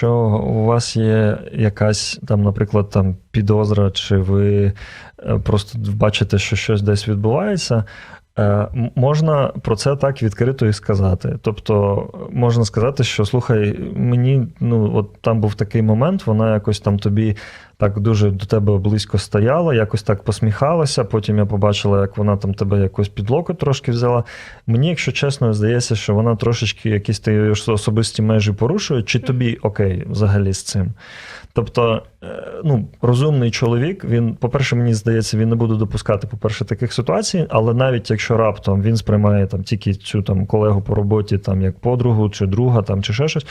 якщо у вас є якась там, наприклад, там підозра, чи ви е, просто бачите, що щось десь відбувається. е, Можна про це так відкрито і сказати. Тобто можна сказати, що слухай, мені ну от там був такий момент, вона якось там тобі так дуже до тебе близько стояла, якось так посміхалася. Потім я побачила, як вона там тебе якось під локоть трошки взяла. Мені, якщо чесно, здається, що вона трошечки якісь ти особисті межі порушує, чи тобі окей взагалі з цим. Тобто, е, ну, розумний чоловік, він, по-перше, мені здається, він не буде допускати, по-перше, таких ситуацій, але навіть якщо раптом він сприймає там тільки цю там колегу по роботі, там як подругу чи друга, там чи ще щось.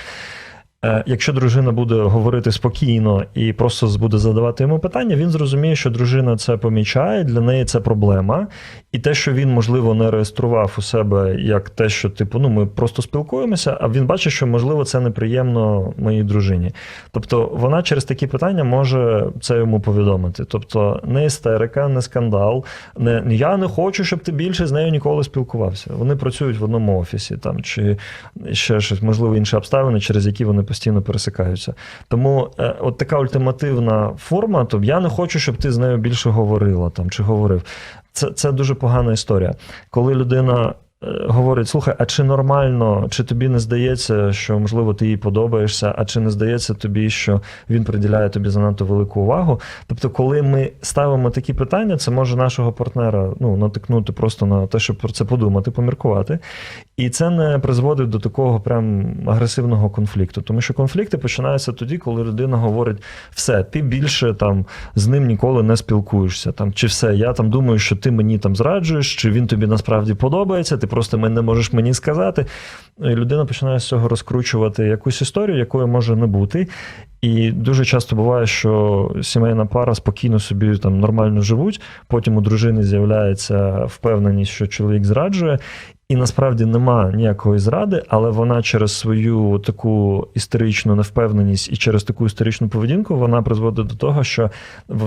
Е, Якщо дружина буде говорити спокійно і просто буде задавати йому питання, він зрозуміє, що дружина це помічає, для неї це проблема. І те, що він, можливо, не реєстрував у себе як те, що типу, ну ми просто спілкуємося, а він бачить, що можливо це неприємно моїй дружині. Тобто вона через такі питання може це йому повідомити. Тобто не істерика, не скандал, не я не хочу, щоб ти більше з нею ніколи спілкувався. Вони працюють в одному офісі там чи ще щось, можливо, інші обставини, через які вони постійно пересикаються. Тому е, от така ультимативна форма, то я не хочу, щоб ти з нею більше говорила там чи говорив. Це, це дуже погана історія. Коли людина говорить: слухай, а чи нормально, чи тобі не здається, що можливо ти їй подобаєшся, а чи не здається тобі, що він приділяє тобі занадто велику увагу? Тобто, коли ми ставимо такі питання, це може нашого партнера ну, натикнути просто на те, щоб про це подумати, поміркувати. І це не призводить до такого прям агресивного конфлікту. Тому що конфлікти починаються тоді, коли людина говорить: все, ти більше там з ним ніколи не спілкуєшся. Там, чи все, я там думаю, що ти мені там зраджуєш, чи він тобі насправді подобається, ти просто не можеш мені сказати. І людина починає з цього розкручувати якусь історію, якої може не бути. І дуже часто буває, що сімейна пара спокійно собі там нормально живуть, потім у дружини з'являється впевненість, що чоловік зраджує. І насправді нема ніякої зради, але вона через свою таку історичну невпевненість і через таку історичну поведінку вона призводить до того, що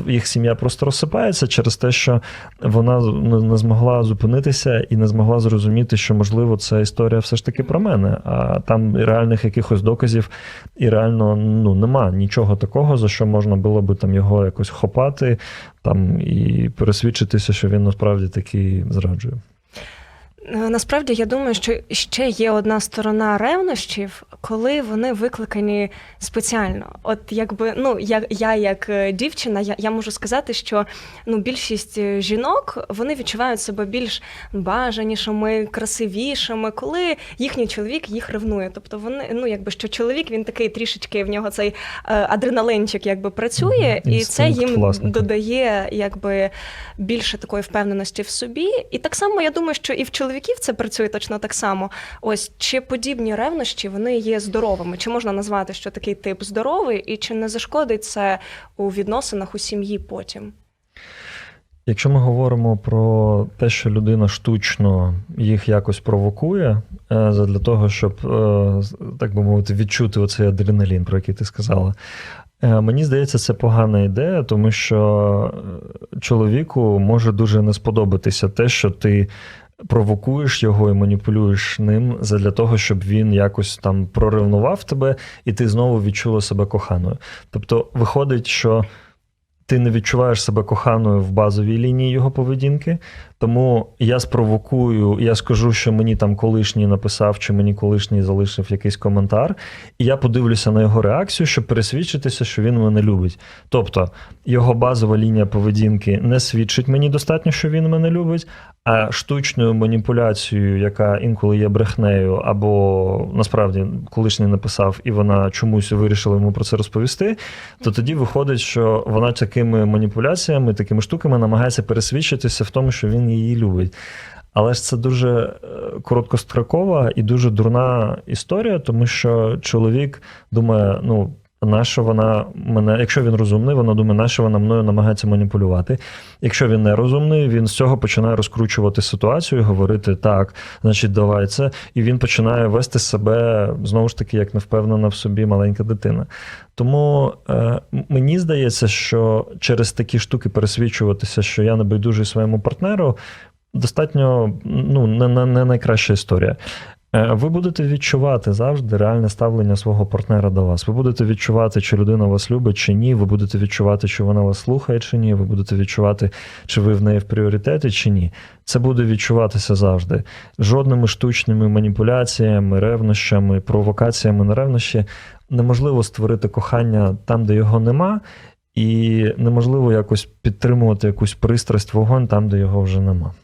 їх сім'я просто розсипається через те, що вона не змогла зупинитися і не змогла зрозуміти, що можливо ця історія все ж таки про мене. А там реальних якихось доказів і реально ну нема нічого такого, за що можна було би там його якось хопати там і пересвідчитися, що він насправді таки зраджує. Е, Насправді я думаю, що ще є одна сторона ревнощів, коли вони викликані спеціально. От якби ну я, я як е, дівчина, я, я можу сказати, що ну більшість е, жінок вони відчувають себе більш бажанішими, красивішими, коли їхній чоловік їх ревнує. Тобто вони ну якби що чоловік він такий трішечки в нього цей адреналинчик якби працює, Мгм. і це їм власника. додає якби більше такої впевненості в собі. І так само я думаю, що і в чоловіків це працює точно так само. Ось чи подібні ревнощі вони є здоровими? Чи можна назвати, що такий тип здоровий, і чи не зашкодить це у відносинах у сім'ї потім? Якщо ми говоримо про те, що людина штучно їх якось провокує, е, для того, щоб, е, так би мовити, відчути оцей адреналін, про який ти сказала. е, Мені здається, це погана ідея, тому що чоловіку може дуже не сподобатися те, що ти провокуєш його і маніпулюєш ним для того, щоб він якось там проревнував тебе, і ти знову відчула себе коханою. Тобто, виходить, що ти не відчуваєш себе коханою в базовій лінії його поведінки. Тому я спровокую, я скажу, що мені там колишній написав, чи мені колишній залишив якийсь коментар, і я подивлюся на його реакцію, щоб пересвідчитися, що він мене любить. Тобто його базова лінія поведінки не свідчить мені достатньо, що він мене любить, штучною маніпуляцією, яка інколи є брехнею, або насправді колишній написав, і вона чомусь вирішила йому про це розповісти, то тоді виходить, що вона такими маніпуляціями, такими штуками намагається пересвідчитися в тому, що він її любить. Але ж це дуже е, короткострокова і дуже дурна історія, тому що чоловік думає, ну. Нащо вона мене, якщо він розумний, вона думає, нащо вона мною намагається маніпулювати. Якщо він не розумний, він з цього починає розкручувати ситуацію говорити так, значить, давай це. І він починає вести себе знову ж таки, як невпевнена в собі маленька дитина. Тому е, мені здається, що через такі штуки пересвідчуватися, що я не байдужий своєму партнеру, достатньо ну, не, не найкраща історія. Е, Ви будете відчувати завжди реальне ставлення свого партнера до вас. Ви будете відчувати, чи людина вас любить, чи ні. Ви будете відчувати, чи вона вас слухає, чи ні. Ви будете відчувати, чи ви в неї в пріоритеті, чи ні. Це буде відчуватися завжди. Жодними штучними маніпуляціями, ревнощами, провокаціями на ревнощі неможливо створити кохання там, де його нема, і неможливо якось підтримувати якусь пристрасть, вогонь там, де його вже нема.